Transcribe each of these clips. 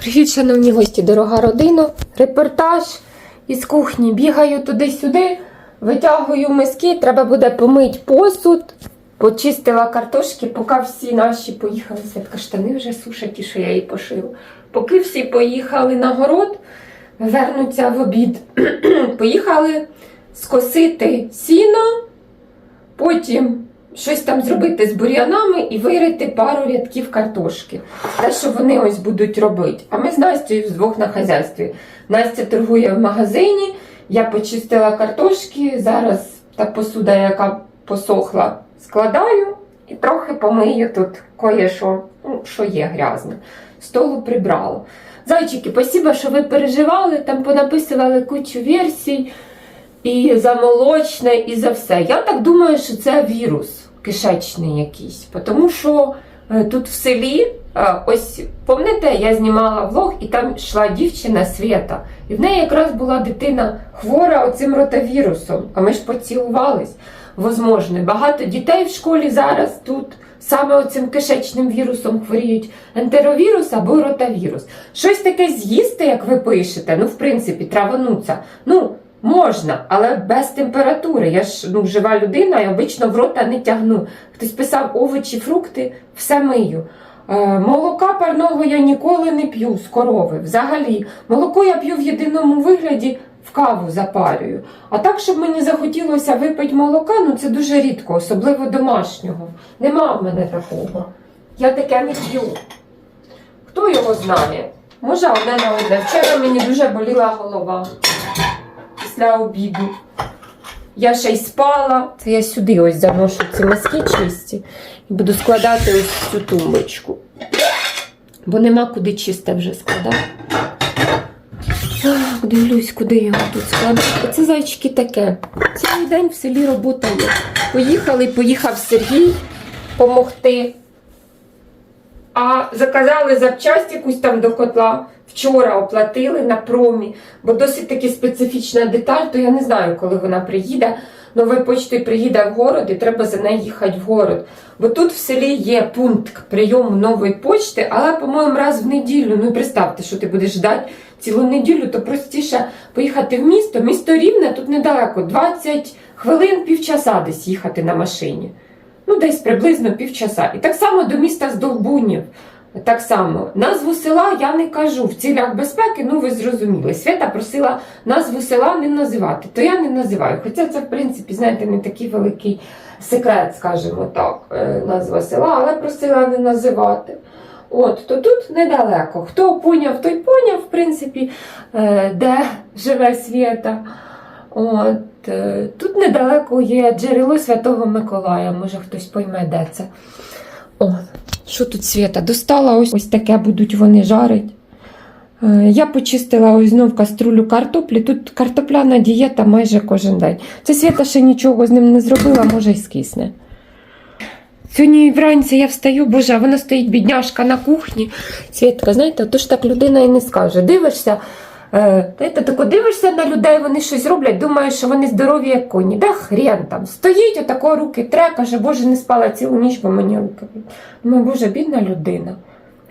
Привіт, шановні гості, дорога родина. Репортаж із кухні. Бігаю туди-сюди, витягую миски, треба буде помити посуд. Почистила картошки, поки всі наші поїхали. Святка штани вже сушать, ті, що я їй пошила. Поки всі поїхали на город, вернуться в обід. поїхали скосити сіно, потім щось там зробити з бур'янами і вирити пару рядків картошки. Те, що вони ось будуть робити. А ми з Настю вдвох на хазяйстві. Настя торгує в магазині, я почистила картошки, зараз та посуда, яка посохла, складаю і трохи помию тут кое-що, ну, що є грязне. Столу прибрала. Зайчики, спасибо, що ви переживали, там понаписували кучу версій і за молочне, і за все. Я так думаю, що це вірус кишечний якийсь. Тому що е, тут в селі, е, ось пам'ятаєте, я знімала влог, і там йшла дівчина Свята. І в неї якраз була дитина хвора оцим ротавірусом. А ми ж поцілувались. Возможно, багато дітей в школі зараз тут саме оцим кишечним вірусом хворіють. Ентеровірус або ротавірус. Щось таке з'їсти, як ви пишете, ну, в принципі, травануться. Ну, Можна, але без температури. Я ж ну, жива людина і обично в рота не тягну. Хтось писав овочі, фрукти, все мию. Е, молока парного я ніколи не п'ю з корови. Взагалі, молоко я п'ю в єдиному вигляді, в каву запарюю. А так, щоб мені захотілося випити молока, ну це дуже рідко, особливо домашнього. Нема в мене такого. Я таке не п'ю. Хто його знає? Може, одне на одне. Вчора мені дуже боліла голова після обіду. Я ще й спала. Це я сюди ось заношу ці миски чисті і буду складати ось цю тумбочку. Бо нема куди чисте вже складати. Так, дивлюсь, куди його тут складати. Оце зайчики таке. Цілий день в селі робота. Поїхали, поїхав Сергій допомогти. А заказали запчасть якусь там до котла. Вчора оплатили на промі, бо досить таки специфічна деталь, то я не знаю, коли вона приїде. Новою почтою приїде в город і треба за нею їхати в город. Бо тут в селі є пункт прийому нової почти, але, по-моєму, раз в неділю. Ну, представте, що ти будеш ждати цілу неділю, то простіше поїхати в місто. Місто рівне тут недалеко, 20 хвилин, півчаса десь їхати на машині. Ну, десь приблизно півчаса. І так само до міста з Довбунів. Так само, назву села я не кажу в цілях безпеки, ну ви зрозуміли. Свята просила назву села не називати, то я не називаю. Хоча це, в принципі, знаєте, не такий великий секрет, скажімо так, е, назва села, але просила не називати. От, то тут недалеко. Хто поняв, той поняв, в принципі, е, де живе Свята. От, е, тут недалеко є джерело Святого Миколая, може хтось пойме, де це. О, що тут Свята? Достала ось, ось таке будуть вони жарить. Е, Я почистила ось знов каструлю картоплі. Тут картопляна дієта майже кожен день. Це Свята ще нічого з ним не зробила, може й скисне. Сьогодні вранці я встаю, боже, вона стоїть бідняшка на кухні. Світка, знаєте, то ж так людина і не скаже. Дивишся, е, знаєте, тако дивишся на людей, вони щось роблять, думаєш, що вони здорові, як коні. Де хрен там? Стоїть, отако руки тре, каже, боже, не спала цілу ніч, бо мені руки. болять». Думаю, боже, бідна людина.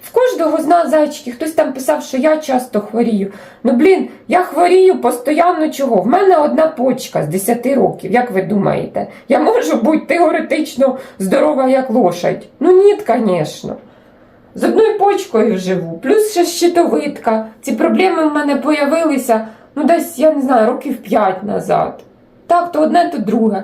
В кожного з нас зайчики, хтось там писав, що я часто хворію. Ну, блін, я хворію постійно чого. В мене одна почка з 10 років, як ви думаєте? Я можу бути теоретично здорова, як лошадь? Ну ні, звісно. З одною почкою живу, плюс ще щитовидка. Ці проблеми в мене появилися, ну, десь, я не знаю, років 5 назад. Так, то одне, то друге.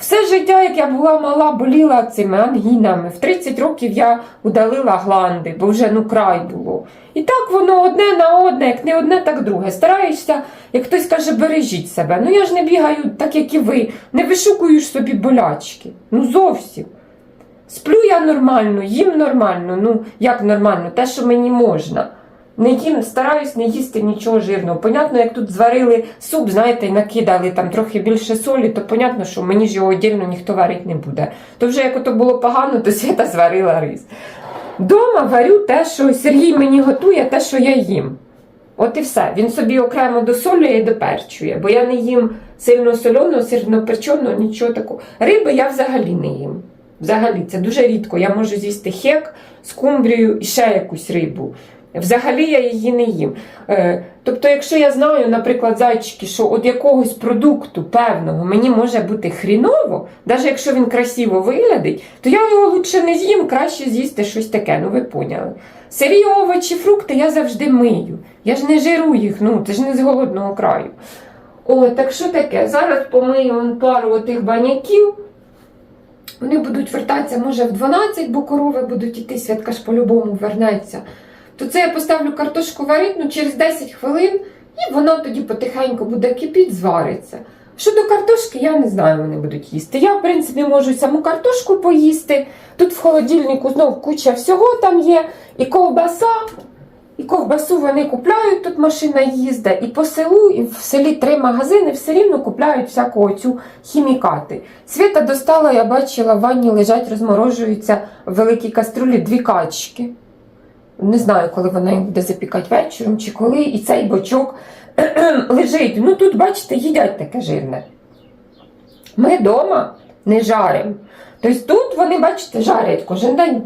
Все життя, як я була мала, боліла цими ангінами. В 30 років я удалила гланди, бо вже ну край було. І так воно одне на одне, як не одне, так друге. Стараєшся, як хтось каже, бережіть себе. Ну я ж не бігаю, так як і ви, не вишукую ж собі болячки. Ну зовсім. Сплю я нормально, їм нормально. Ну, як нормально, те, що мені можна. Не їм, стараюсь не їсти нічого жирного. Понятно, як тут зварили суп, знаєте, і накидали там трохи більше солі, то понятно, що мені ж його отдільно ніхто варити не буде. То вже як ото було погано, то свята зварила рис. Дома варю те, що Сергій мені готує, те, що я їм. От і все. Він собі окремо досолює і доперчує, бо я не їм сильно соленого, сильно перченого, нічого такого. Риби я взагалі не їм. Взагалі, це дуже рідко. Я можу з'їсти хек, скумбрію і ще якусь рибу. Взагалі я її не їм. Е, тобто, якщо я знаю, наприклад, зайчики, що от якогось продукту певного мені може бути хріново, навіть якщо він красиво виглядить, то я його лучше не з'їм, краще з'їсти щось таке, ну ви поняли. Сирі овочі, фрукти я завжди мию. Я ж не жиру їх, ну це ж не з голодного краю. О, так що таке? Зараз помию пару отих баняків. Вони будуть вертатися, може, в 12, бо корови будуть іти, святка ж по-любому вернеться. То це я поставлю картошку варити ну, через 10 хвилин, і вона тоді потихеньку буде кипіти, звариться. Щодо картошки, я не знаю, вони будуть їсти. Я, в принципі, можу саму картошку поїсти. Тут в холодильнику знов куча всього там є, і ковбаса, і ковбасу вони купляють, тут машина їздить, і по селу, і в селі три магазини, все рівно купляють всяку цю хімікати. Світа достала, я бачила, в ванні лежать, розморожуються в великій каструлі дві качки. Не знаю, коли вона їх буде запікати вечором чи коли, і цей бочок лежить. Ну тут, бачите, їдять таке жирне. Ми вдома не жаримо. Тобто тут вони, бачите, жарять кожен день.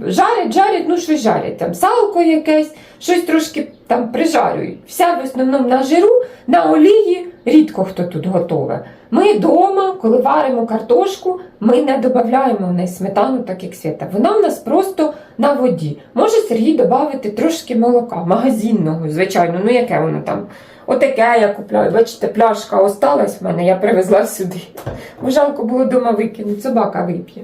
Жарять, жарять, ну щось жарять. Там салко якесь, щось трошки там прижарюють. Вся в основному на жиру, на олії, рідко хто тут готове. Ми вдома, коли варимо картошку, ми не додаємо в неї сметану, так як свята. Вона в нас просто на воді. Може Сергій додати трошки молока, магазинного, звичайно, ну яке воно там. Отаке я купляю. Бачите, пляшка осталась в мене, я привезла сюди. Бо жалко було вдома викинути, собака вип'є.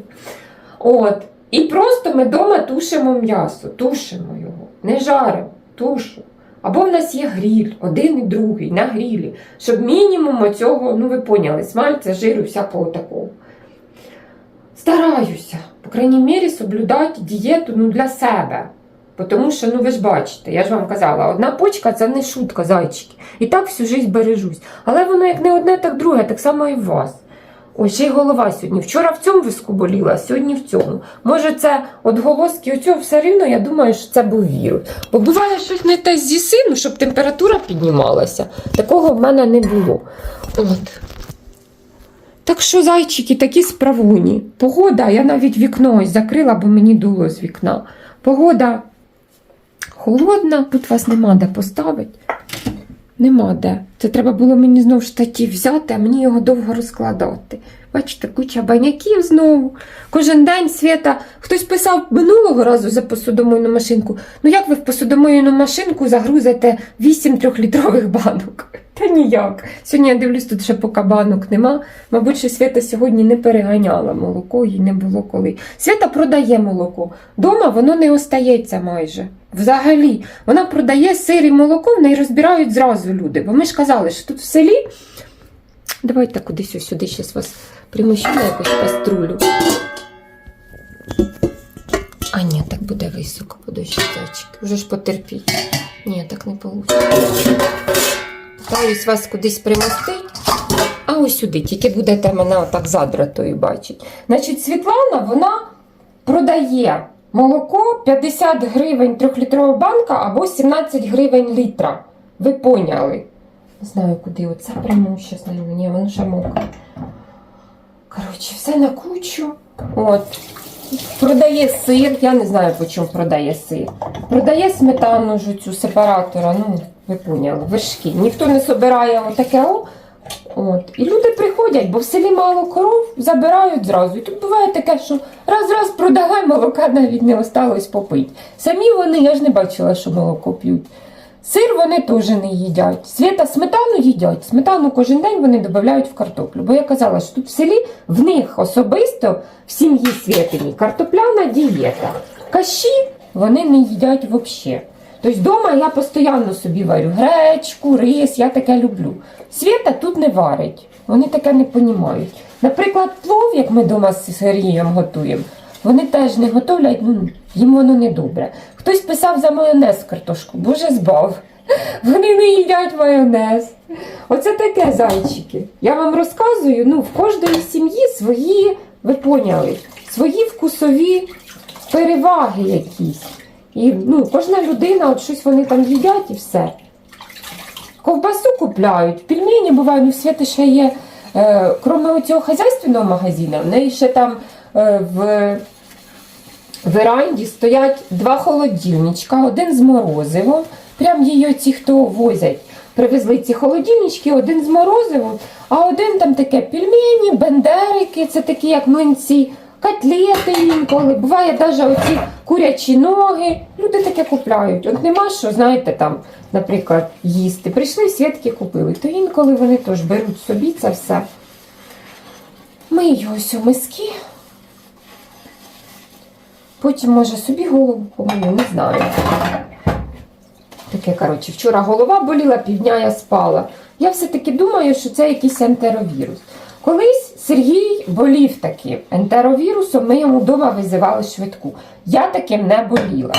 От. І просто ми вдома тушимо м'ясо, тушимо його, не жаримо, тушимо. Або в нас є гріль, один і другий на грілі, щоб мінімум оцього, ну ви поняли, смальця, жиру, всякого такого. Стараюся, по крайній мірі, соблюдати дієту ну, для себе. Тому що, ну ви ж бачите, я ж вам казала, одна почка це не шутка, зайчики. І так всю життя бережусь. Але воно як не одне, так друге, так само і в вас. Ось ще й голова сьогодні. Вчора в цьому виску боліла, а сьогодні в цьому. Може, це отголоски оцього все рівно, я думаю, що це був вірус. Бо буває щось не те зі сину, щоб температура піднімалася. Такого в мене не було. От. Так що, зайчики, такі справуні. Погода, я навіть вікно ось закрила, бо мені дуло з вікна. Погода холодна, тут вас нема де поставити. Нема де. Це треба було мені знову штатів взяти, а мені його довго розкладати. Бачите, куча баняків знову. Кожен день свята. Хтось писав минулого разу за посудомийну машинку. Ну як ви в посудомийну машинку загрузите 8 трьохлітрових банок? Та ніяк. Сьогодні я дивлюсь, тут ще поки банок нема. Мабуть, що Свята сьогодні не переганяла молоко, їй не було коли. Свята продає молоко. Дома воно не остається майже. Взагалі, вона продає сир і молоко, в неї розбирають зразу люди. Бо ми ж казали, що тут в селі. Давайте кудись ось сюди зараз вас приміщу на якусь каструлю. А ні, так буде високо, подожди, зайчики. Вже ж потерпіть. Ні, так не вийде. Питаюсь вас кудись примостити. А ось сюди, тільки будете мене отак задратою бачити. Значить, Світлана, вона продає молоко 50 гривень 3-літрова банка або 17 гривень літра. Ви поняли? Не знаю, куди оце прямо не ні, воно ще мокре. Коротше, все на кучу. От. Продає сир, я не знаю, по чому продає сир. Продає сметану цю сепаратора, ну, ви поняли, вершки. Ніхто не собирає отаке. От. І люди приходять, бо в селі мало коров, забирають зразу. І тут буває таке, що раз-раз продавай, молока навіть не осталось попити. Самі вони, я ж не бачила, що молоко п'ють. Сир вони теж не їдять. Свята сметану їдять. Сметану кожен день вони додають в картоплю. Бо я казала, що тут в селі в них особисто в сім'ї Святині картопляна дієта. Каші вони не їдять взагалі. Тобто вдома я постійно собі варю гречку, рис, я таке люблю. Свята тут не варить. Вони таке не розуміють. Наприклад, плов, як ми вдома з Сергієм готуємо, вони теж не готовлять, ну, їм воно не добре. Хтось писав за майонез картошку, боже збав. Вони не їдять майонез. Оце таке зайчики. Я вам розказую, ну, в кожної сім'ї свої, ви поняли, свої вкусові переваги якісь. І ну, кожна людина, от щось вони там їдять і все. Ковбасу купляють, пельмені бувають, ну в ще є, е, крім цього хазяйственного магазину, в неї ще там е, в веранді стоять два холодильничка, один з морозивом. Прям її ці, хто возять, привезли ці холодильнички, один з морозивом, а один там таке пельмені, бендерики, це такі як млинці, котлети інколи. Буває навіть оці курячі ноги. Люди таке купляють. От нема що, знаєте, там, наприклад, їсти. Прийшли свідки купили, то інколи вони теж беруть собі це все. Ось у миски. Потім, може, собі голову помию, не знаю. Таке, коротше, вчора голова боліла, півдня я спала. Я все-таки думаю, що це якийсь ентеровірус. Колись Сергій болів таким ентеровірусом, ми йому вдома визивали швидку. Я таким не боліла.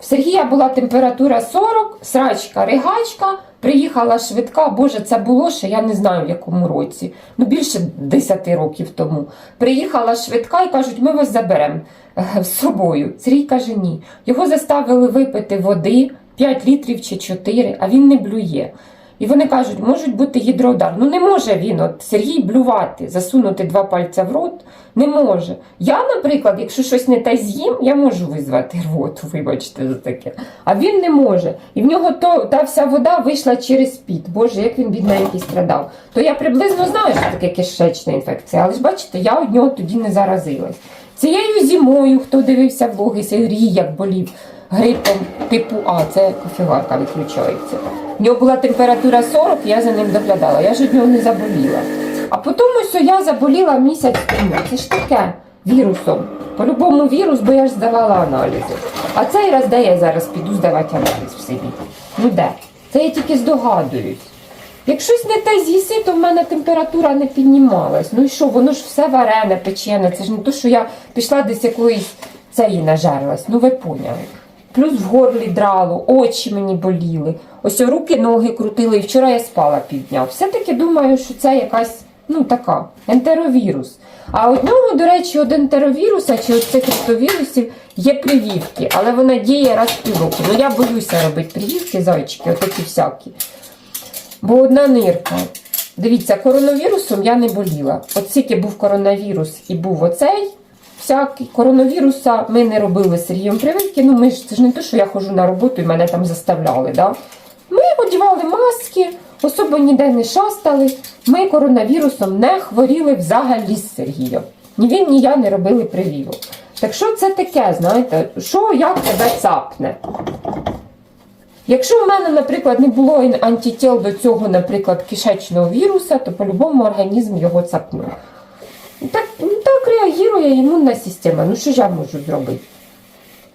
В Сергія була температура 40, срачка, ригачка, приїхала швидка. Боже, це було ще, я не знаю в якому році. Ну більше 10 років тому. Приїхала швидка і кажуть, ми вас заберемо е, з собою. Сергій каже, ні. Його заставили випити води 5 літрів чи 4, а він не блює. І вони кажуть, можуть бути гідроудар. Ну не може він, от Сергій блювати, засунути два пальця в рот, не може. Я, наприклад, якщо щось не те з'їм, я можу визвати рвоту, вибачте за таке. А він не може. І в нього то, та вся вода вийшла через піт. Боже, як він бідненький страдав. То я приблизно знаю, що таке кишечна інфекція, але ж бачите, я од нього тоді не заразилась. Цією зимою, хто дивився влоги, Сергій як болів грипом типу А, це кофеварка виключається. В нього була температура 40, я за ним доглядала, я ж від нього не заболіла. А потім ось я заболіла місяць тому. Це ж таке вірусом. По-любому вірус, бо я ж здавала аналізи. А цей раз де я зараз піду здавати аналіз в селі? Ну де? Це я тільки здогадуюсь. Як щось не те з'їси, то в мене температура не піднімалась. Ну і що, воно ж все варене, печене. Це ж не то, що я пішла десь якоїсь цієї нажерлась. Ну ви поняли. Плюс в горлі драло, очі мені боліли. Ось руки, ноги крутили, і вчора я спала півдня. Все-таки думаю, що це якась, ну така, ентеровірус. А одного, до речі, од ентеровіруса чи от криптовірусів є прививки, але вона діє раз в півроку. Ну я боюся робити прививки, зайчики, отакі всякі. Бо одна нирка. Дивіться, коронавірусом я не боліла. От тільки був коронавірус і був оцей. Всякий коронавіруса ми не робили з Сергієм прививки. Ну, ми ж це ж не те, що я ходжу на роботу і мене там заставляли. Да? Ми одягали маски, особо ніде не шастали. Ми коронавірусом не хворіли взагалі з Сергієм. Ні він, ні я не робили прививок. Так що це таке, знаєте, що як тебе цапне? Якщо в мене, наприклад, не було антитіл до цього, наприклад, кишечного віруса, то по-любому організм його цапнув. Так, ну, імунна система. Ну що ж я можу зробити?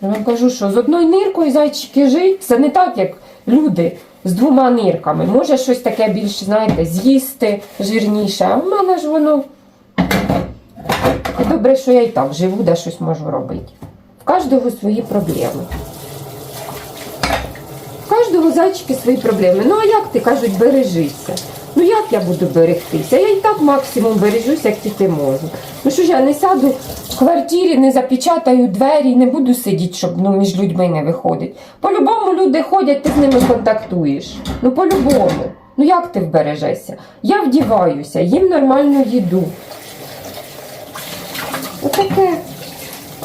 Я вам кажу, що з одною ниркою зайчики жить, це не так, як люди з двома нирками. Може щось таке більш, знаєте, з'їсти жирніше, а в мене ж воно. Добре, що я і так живу, де щось можу робити. В кожного свої проблеми. В кожного зайчики свої проблеми. Ну а як ти кажуть, бережися? Ну як я буду берегтися? Я і так максимум бережусь, як тільки можу. Ну що ж я не сяду в квартирі, не запечатаю двері, не буду сидіти, щоб ну, між людьми не виходить. По-любому люди ходять, ти з ними контактуєш. Ну по-любому. Ну як ти вбережешся? Я вдіваюся, їм нормальну їду. Отаке.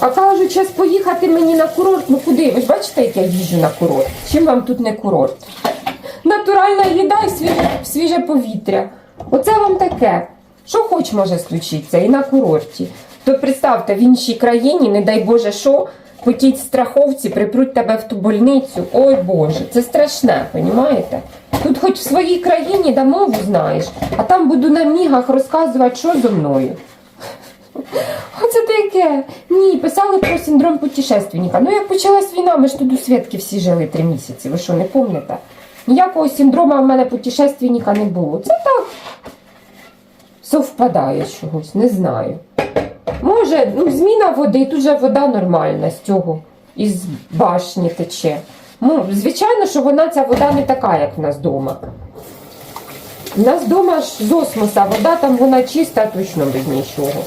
А кажуть, зараз поїхати мені на курорт. Ну куди? Ви ж бачите, як я їжджу на курорт? Чим вам тут не курорт? Натуральна їда і свіже, свіже повітря. Оце вам таке. Що хоч може случитися і на курорті. То представте, в іншій країні, не дай Боже, що, по тій страховці припруть тебе в ту больницю. Ой Боже, це страшне, понімаєте? Тут хоч в своїй країні да мову знаєш, а там буду на мігах розказувати, що зо мною. Оце таке. Ні, писали про синдром путешественника. Ну, як почалась війна, ми ж тут у Свідки всі жили три місяці. Ви що, не пам'ятаєте? Ніякого синдрома в мене путешественника не було. Це так совпадає чогось, не знаю. Може, ну, зміна води, тут же вода нормальна з цього, із башні тече. Ну, звичайно, що вона ця вода не така, як в нас вдома. У нас вдома ж з осмоса вода, там вона чиста, точно без нічого.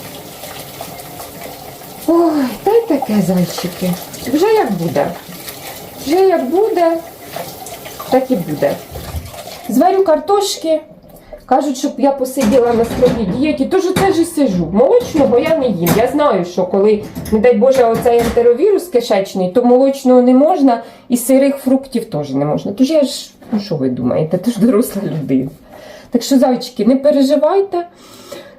Ой, та й таке зайчики. Вже як буде. Вже як буде, так і буде. Зварю картошки. Кажуть, щоб я посиділа на строгій дієті, тож це і сижу. Молочного я не їм. Я знаю, що коли, не дай Боже, оцей ентеровірус кишечний, то молочного не можна і сирих фруктів теж не можна. Тож я ж, ну що ви думаєте, ти ж доросла людина. Так що, зайчики, не переживайте.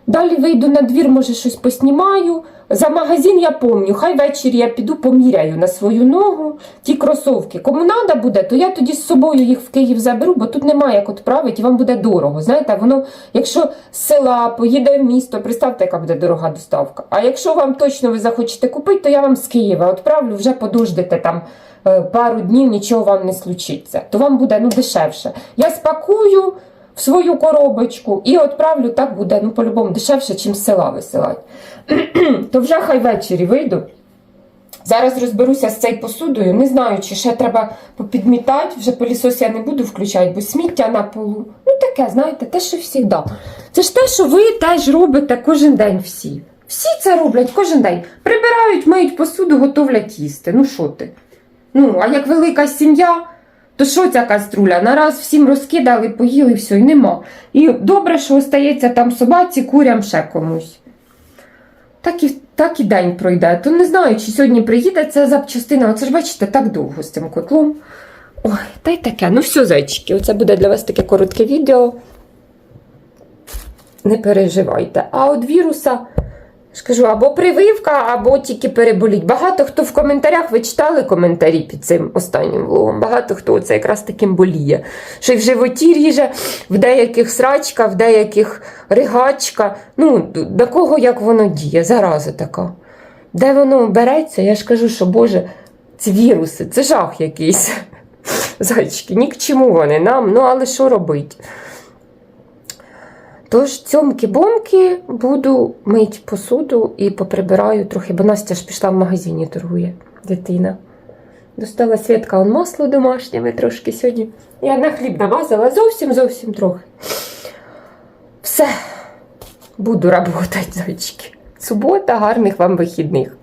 Далі вийду на двір, може щось поснімаю. За магазин я помню, хай ввечері я піду поміряю на свою ногу ті кросовки. Кому треба буде, то я тоді з собою їх в Київ заберу, бо тут немає як відправити, і вам буде дорого. Знаєте, воно, якщо з села поїде в місто, представте, яка буде дорога доставка. А якщо вам точно ви захочете купити, то я вам з Києва відправлю, вже подождете там е, пару днів, нічого вам не случиться. То вам буде ну, дешевше. Я спакую в свою коробочку і відправлю, так буде ну, по-любому дешевше, чим з села висилати. То вже хай ввечері вийду. Зараз розберуся з цією посудою. Не знаю, чи ще треба попідмітати, вже пилісос я не буду включати, бо сміття на полу. Ну таке, знаєте, те, що завжди. Це ж те, що ви теж робите кожен день всі. Всі це роблять кожен день. Прибирають, миють посуду, готовлять їсти. Ну що ти? Ну, а як велика сім'я, то що ця каструля? Нараз всім розкидали, поїли, все, і нема. І добре, що остається там собаці, курям, ще комусь. Так і, так і день пройде. То не знаю, чи сьогодні приїде ця запчастина. Оце ж бачите, так довго з цим котлом. Ой, та й таке. Ну все, зайчики, оце буде для вас таке коротке відео. Не переживайте. А от віруса, ж кажу, або прививка, або тільки переболіть. Багато хто в коментарях, ви читали коментарі під цим останнім влогом. Багато хто це якраз таким боліє. Що й в животі ріже, в деяких срачка, в деяких ригачка. Ну, до кого як воно діє, зараза така. Де воно береться, я ж кажу, що Боже, ці віруси, це жах якийсь. Зайчики, ні к чому вони нам, ну але що робити? Тож цьомки-бомки буду мить посуду і поприбираю трохи, бо Настя ж пішла в магазині, торгує дитина. Достала Свідка он масло домашнє трошки сьогодні. Я на хліб намазала зовсім зовсім трохи. Все, буду працювати, зайчики. Субота, гарних вам вихідних.